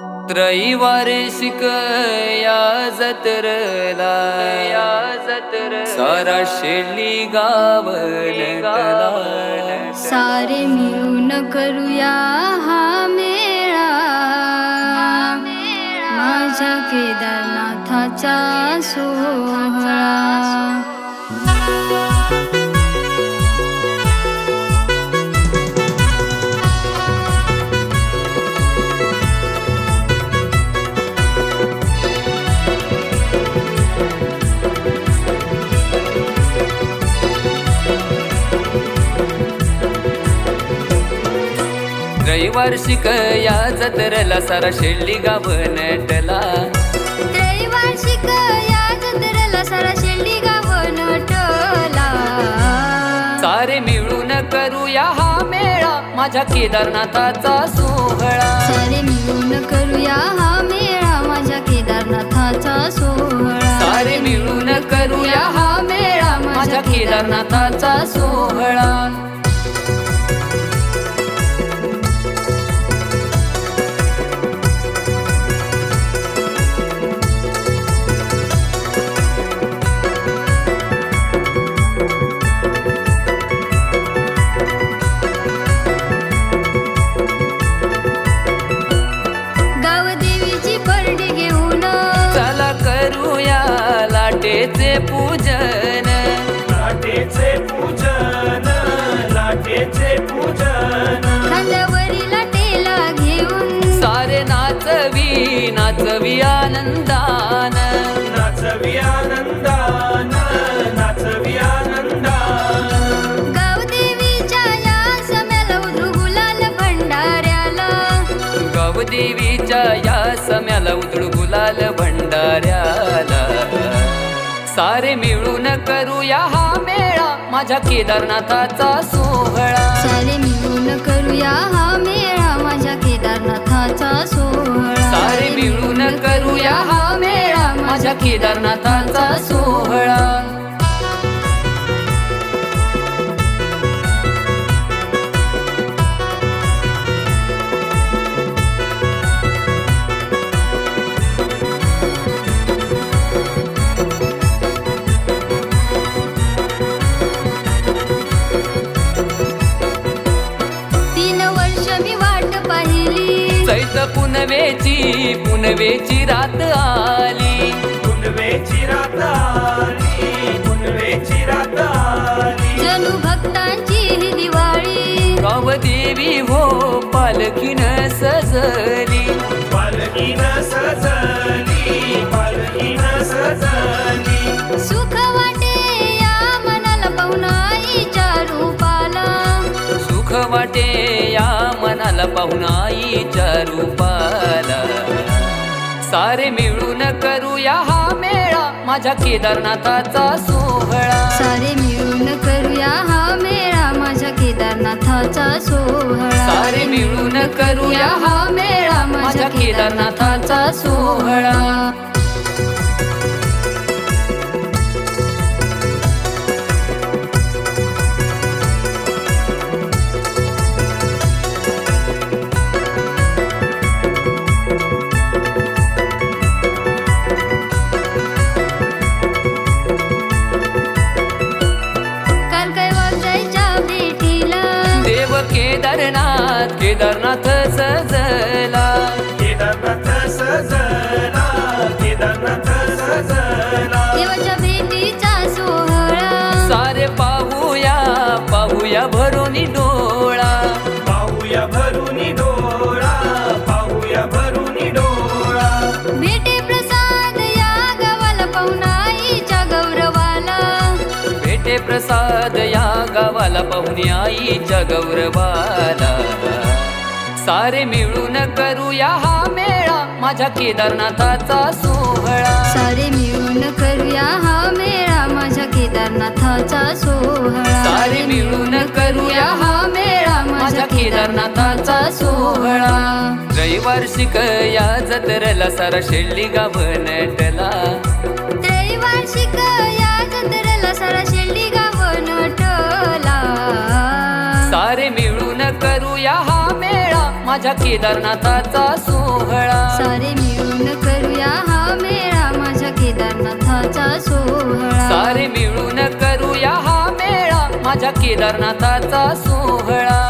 त्रैवार्षिक या जत्रला. या जत्र सारा शेली गाव नटला सारे मिळून करूया हा मेळा. माझ्या केदारनाथाचा सोहळा. त्रैवार्षिक या जत्रला सारा शेली गाव नटला. त्रैवार्षिक या जत्रेला सारा शेंडी गाव नटला. सारे मिळून करूया हा मेळा माझ्या केदारनाथाचा सोहळा. सारे मिळून करूया हा मेळा माझ्या केदारनाथाचा सोहळा. सारे मिळून करूया हा मेळा माझ्या केदारनाथाचा सोहळा. लाटेचे पूजन. लाटेचे पूजन लाटेचे पूजन. खांद्यावरील टेला घेऊन. सारे नाचवी नाचवी आनंदान. नाचवी आनंदान नाचवी आनंदान. गावदेवीच्या या सम्याला उधळू गुलाल भंडाऱ्याला गवदेवीच्या या सम्याला उधळू गुलाल भंडाऱ्याला. सारे मिळून करूया हा मेळा. माझ्या केदारनाथाचा सोहळा. सारे मिळून करूया हा मेळा. माझ्या केदारनाथाचा सोहळा. सारे मिळून करूया हा मेळा. माझ्या केदारनाथाचा सोहळा. चैत पुनवेची पुनवेची रात आली. पुनवेची रात आली पुनवेची रात आली. जणू भक्तांची ही दिवाळी. गावदेवी हो पालखीन सजली. पालकीन सजली. मनाला पाहून आईच्या रूपाला सारे मिळून करूया हा मेळा माझ्या केदारनाथाचा सोहळा. सारे मिळून करूया हा मेळा माझ्या केदारनाथाचा सोहळा. सारे मिळून करूया हा मेळा माझ्या केदारनाथाचा सोहळा. केदारनाथ केदारनाथ सजला. केदारनाथ सजला केदारनाथ सजला. देवाच्या भेटीचा सोहळा. सारे पाहूया पाहूया भरून डोळा. पाहूया भरुनी डोळा. प्रसाद या गावाला पाहुणे आईच्या गौरवाला. सारे मिळून करूया हा मेळा माझ्या केदारनाथाचा सोहळा. सारे मिळून करूया हा मेळा माझ्या केदारनाथाचा सोहळा. सारे मिळून करूया हा मेळा माझ्या केदारनाथाचा सोहळा. रविवार्षिक या जत्रला सारा शेल्ली गाव नटला त्रैवार्षिक करूया हा मेळा. माझ्या केदारनाथाचा सोहळा. सारे मिळून करूया हा मेळा. माझ्या केदारनाथाचा सोहळा. सारे मिळून करूया हा मेळा. माझ्या केदारनाथाचा सोहळा.